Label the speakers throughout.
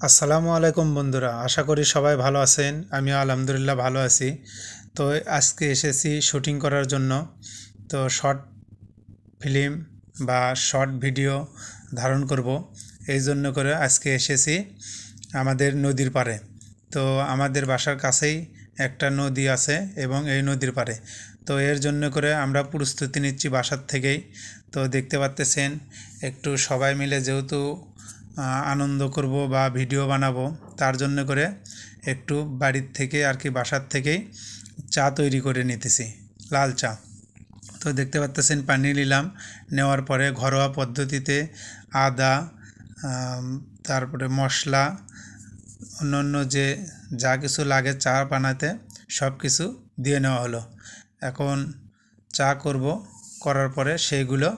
Speaker 1: আসসালামু আলাইকুম বন্ধুরা, আশা করি সবাই ভালো আছেন। আমিও আলহামদুলিল্লাহ ভালো আছি। তো আজকে এসেছি শুটিং করার জন্য। তো শর্ট ফিল্ম বা শর্ট ভিডিও ধারণ করব। এই জন্য করে আজকে এসেছি আমাদের নদীর পাড়ে। তো আমাদের বাসার কাছেই একটা নদী আছে এবং এই নদীর পাড়ে। তো এর জন্য করে আমরা প্রস্তুতি নিচ্ছি বাসার থেকেই। তো দেখতে পাচ্তেছেন একটু সবাই মিলে যেহেতু আনন্দ করব বা ভিডিও বানাবো, তার জন্য করে একটু বাড়ির থেকে আর কি বাসার থেকেই চা তৈরি করে নিতেছি, লাল চা। তো দেখতে পাচ্তেছেন পানি নিলাম নেওয়ার পরে ঘরোয়া পদ্ধতিতে আদা তারপরে মশলা, অন্যান্য যে যা কিছু লাগে চা বানাতে সব কিছু দিয়ে নেওয়া হলো। এখন চা করব, করার পরে সেইগুলো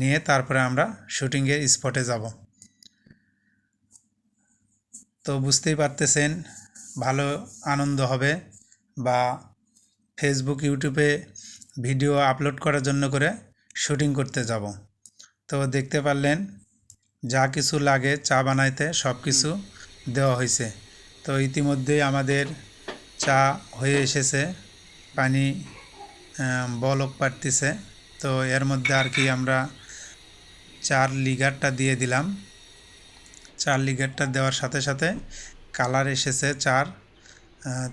Speaker 1: নিয়ে তারপরে আমরা শুটিংয়ের স্পটে যাব। তো বুঝতেই পারতেছেন ভালো আনন্দ হবে বা ফেসবুক ইউটিউবে ভিডিও আপলোড করার জন্য করে শুটিং করতে যাব। তো দেখতে পারলেন যা কিছু লাগে চা বানাইতে সব কিছু দেওয়া হয়েছে তো ইতিমধ্যেই আমাদের চা হয়ে এসেছে পানি বলক পাড়তেছে। তো এর মধ্যে আর কি আমরা চার লিগারটা দিয়ে দিলাম। চার লিগারটা দেওয়ার সাথে সাথে কালার এসেছে চার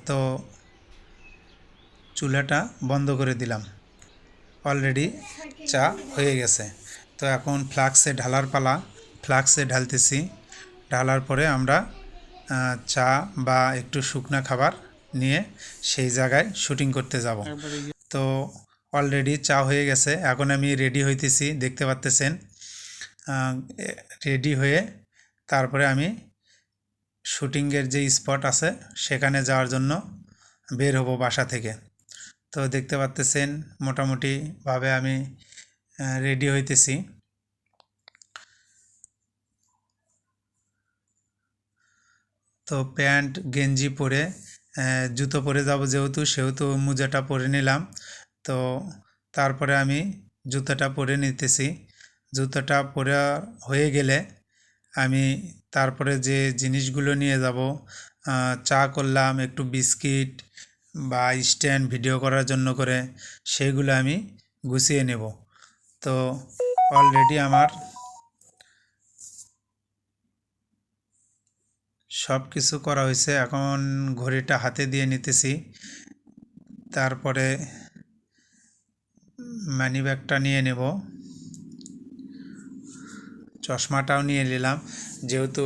Speaker 1: তো চুলাটা বন্ধ করে দিলাম। অলরেডি চা হয়ে গেছে। তো এখন ফ্লাক্সে ঢালার পালা, ফ্লাক্সে ঢালতেছি। ঢালার পরে আমরা চা বা একটু শুকনা খাবার নিয়ে সেই জায়গায় শুটিং করতে যাব। তো অলরেডি চা হয়ে গেছে, এখন আমি রেডি হইতেছি, দেখতে পাচ্তেছেন রেডি হয়ে তারপরে আমি শুটিংয়ের যে স্পট আছে সেখানে যাওয়ার জন্য বের হব বাসা থেকে। তো দেখতে পাচ্তেছেন মোটামুটিভাবে আমি রেডি হইতেছি। তো প্যান্ট, গেঞ্জি পরে জুতো পরে যাব যেহেতু, সেহেতু মোজাটা পরে নিলাম। তো তারপরে আমি জুতোটা পরে নিতেছি। জুতোটা পরে হয়ে গেলে আমি তারপরে যে জিনিসগুলো নিয়ে যাব চা করলাম, একটু বিস্কিট বা স্ট্যান্ড ভিডিও করার জন্য করে, সেগুলো আমি গুছিয়ে নেব। তো অলরেডি আমার সব কিছু করা হয়েছে। এখন ঘড়িটা হাতে দিয়ে নিতেছি। তারপরে মানি ব্যাগটা নিয়ে নেব। চশমাটাও নিয়ে নিলাম। যেহেতু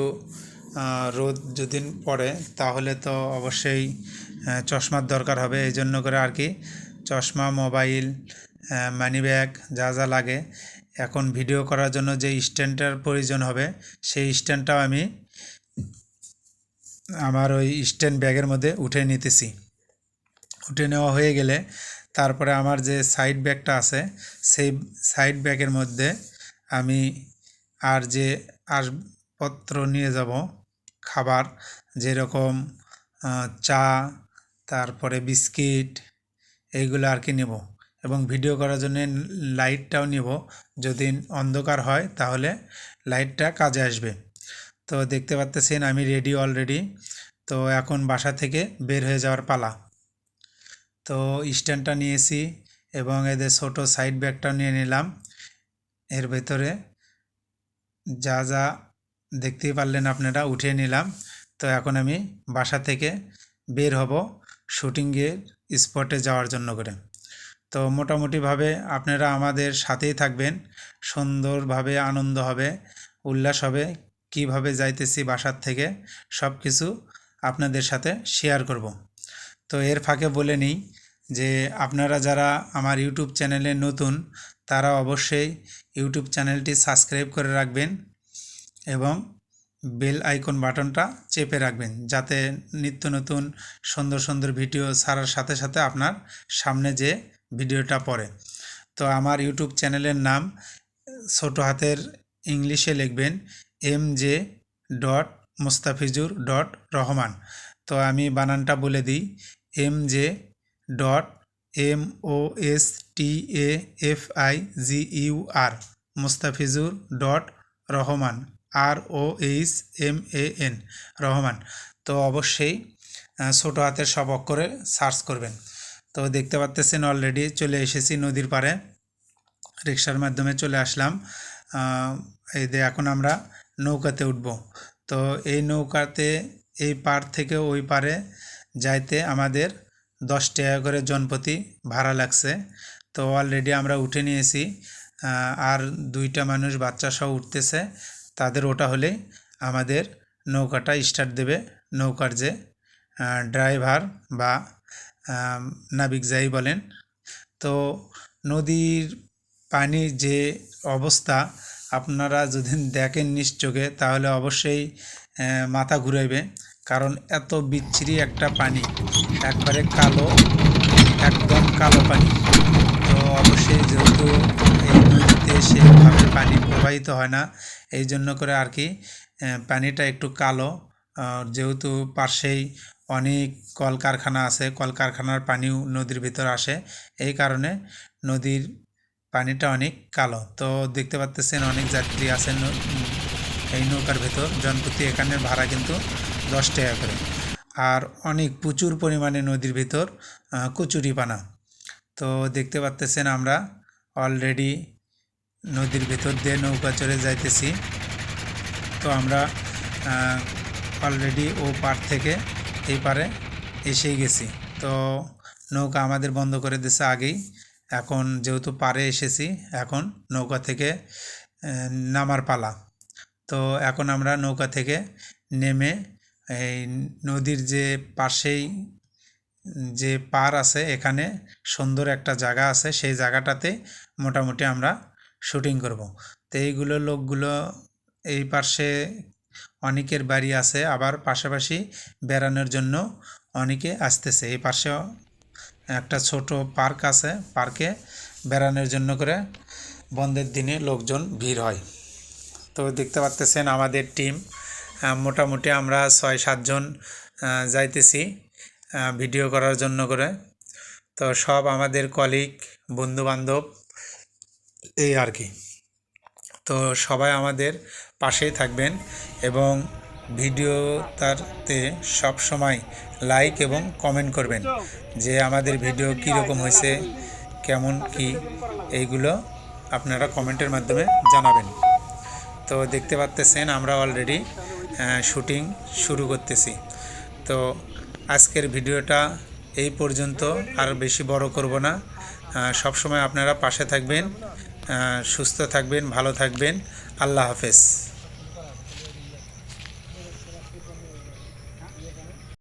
Speaker 1: রোদ যদি পড়ে তাহলে তো অবশ্যই চশমার দরকার হবে। এই জন্য করে আর কি, চশমা, মোবাইল মানি ব্যাগ যা যা লাগে। এখন ভিডিও করার জন্য যে স্ট্যান্ডটার প্রয়োজন হবে, সেই স্ট্যান্ডটাও আমি আমার ওই স্ট্যান্ড ব্যাগের মধ্যে উঠে নিতেছি। উঠে নেওয়া হয়ে গেলে, তারপরে আমার যে সাইড ব্যাগটা আছে, সেই সাইড ব্যাগের মধ্যে আমি আর যে আসপত্র নিয়ে যাব, খাবার যেরকম চা, তারপরে বিস্কিট, এইগুলো আর কি নেব এবং ভিডিও করার জন্য লাইটটাও নেব। যদি অন্ধকার হয় তাহলে লাইটটা কাজে আসবে। তো দেখতে পাচ্তেছেন আমি রেডি অলরেডি তো এখন বাসা থেকে বের হয়ে যাওয়ার পালা। তো স্ট্যান্ডটা নিয়েছি এবং এদের ছোট সাইড ব্যাগটাও নিয়ে নিলাম। এর ভেতরে যা যা দেখতেই পারলেন আপনারা, উঠিয়ে নিলাম। তো এখন আমি বাসা থেকে বের হব শুটিংয়ের স্পটে যাওয়ার জন্য করে। তো মোটামুটিভাবে আপনারা আমাদের সাথেই থাকবেন। সুন্দরভাবে আনন্দ হবে, উল্লাস হবে, কীভাবে যাইতেছি বাসার থেকে সব কিছু আপনাদের সাথে শেয়ার করব। তো এর ফাঁকে বলে নিই যে আপনারা যারা আমার ইউটিউব চ্যানেলে নতুন তারা অবশ্যই ইউটিউব চ্যানেলটি সাবস্ক্রাইব করে রাখবেন এবং বেল আইকন বাটনটা চেপে রাখবেন যাতে নিত্য নতুন সুন্দর সুন্দর ভিডিও ছাড়ার সাথে সাথে আপনার সামনে যে ভিডিওটা পড়ে। তো আমার ইউটিউব চ্যানেলের নাম ছোট হাতের ইংলিশে লিখবেন M J dot Mustafizur dot Rahman. তো আমি বানানটা বলে দিই, M J dot M O S T A F I G U R Mustafizur dot Rahman R O H M A N Rahman তো অবশ্যই ছোট হাতের সব অক্ষরে সার্চ করবেন। তো দেখতে পাচ্তেছেন অলরেডি চলে এসেছি নদীর পাড়ে। রিক্সার মাধ্যমে চলে আসলাম। এই যে এখন আমরা নৌকাতে উঠব। তো এই নৌকাতে এই পার থেকে ওই পারে যাইতে আমাদের দশ টাকা করে জনপ্রতি ভাড়া লাগছে। তো অলরেডি আমরা উঠে নিয়েছি। আর দুইটা মানুষ বাচ্চা সহ উঠতেছে। তাদের ওটা হলেই আমাদের নৌকাটা স্টার্ট দেবে নৌকার যে ড্রাইভার বা নাবিক যাই বলেন। তো নদীর পানির যে অবস্থা, আপনারা যদি দেখেন নিজ চোখে, তাহলে অবশ্যই মাথা ঘুরাইবে। কারণ এত বিচ্ছিরি একটা পানি, একবারে কালো, একদম কালো পানি। তো অবশ্যই যেহেতু এই নদীতে সেভাবে পানি প্রবাহিত হয় না, এই জন্য করে আর কি পানিটা একটু কালো। যেহেতু পাশেই অনেক কলকারখানা আছে, কলকারখানার পানিও নদীর ভিতর আসে, এই কারণে নদীর পানিটা অনেক কালো। তো দেখতে পাচ্তেছেন অনেক যাত্রী আছেন এই নৌকার ভেতর, জনপ্রতি এখানের ভাড়া কিন্তু দশ টাকা করে। আর অনেক প্রচুর পরিমাণে নদীর ভিতর কচুরিপানা। তো দেখতে পাচ্তেছেন আমরা অলরেডি নদীর ভিতর দিয়ে নৌকা চড়ে যাইতেছি। তো আমরা অলরেডি ও পার থেকে এই পারে এসেই গেছি। তো নৌকা আমাদের বন্ধ করে দিছে আগেই। এখন যেহেতু পারে এসেছি, এখন নৌকা থেকে নামার পালা। তো এখন আমরা নৌকা থেকে নেমে এই নদীর যে পাশেই যে পার আছে, এখানে সুন্দর একটা জায়গা আছে। সেই জায়গাটাতে মোটামুটি আমরা শুটিং করব। তো এইগুলো লোকগুলো এই পাশে অনেকের বাড়ি আছে, আবার পাশাপাশি বেড়ানোর জন্য অনেকে আসতেছে। এই পাশেও একটা ছোট পার্ক আছে, পার্কে বেড়ানোর জন্য করে বন্ধের দিনে লোকজন ভিড় হয়। তো দেখতে পাচ্তেছেন আমাদের টিম। মোটামুটি আমরা ছয়, সাতজন যাইতেছি ভিডিও করার জন্য করে। তো সব আমাদের কলিগ বন্ধুবান্ধব, এই আর কি। তো সবাই আমাদের পাশেই থাকবেন এবং ভিডিওটাতে সব সময় লাইক এবং কমেন্ট করবেন যে আমাদের ভিডিও কীরকম হয়েছে, কেমন কি, এইগুলো আপনারা কমেন্টের মাধ্যমে জানাবেন। তো দেখতে পাচ্তেছেন আমরা অলরেডি শুটিং শুরু করতেছি। তো আজকের ভিডিওটা এই পর্যন্ত, আর বেশি বড় করব না। সব সময় আপনারা পাশে থাকবেন সুস্থ থাকবেন, ভালো থাকবেন। আল্লাহ হাফেজ।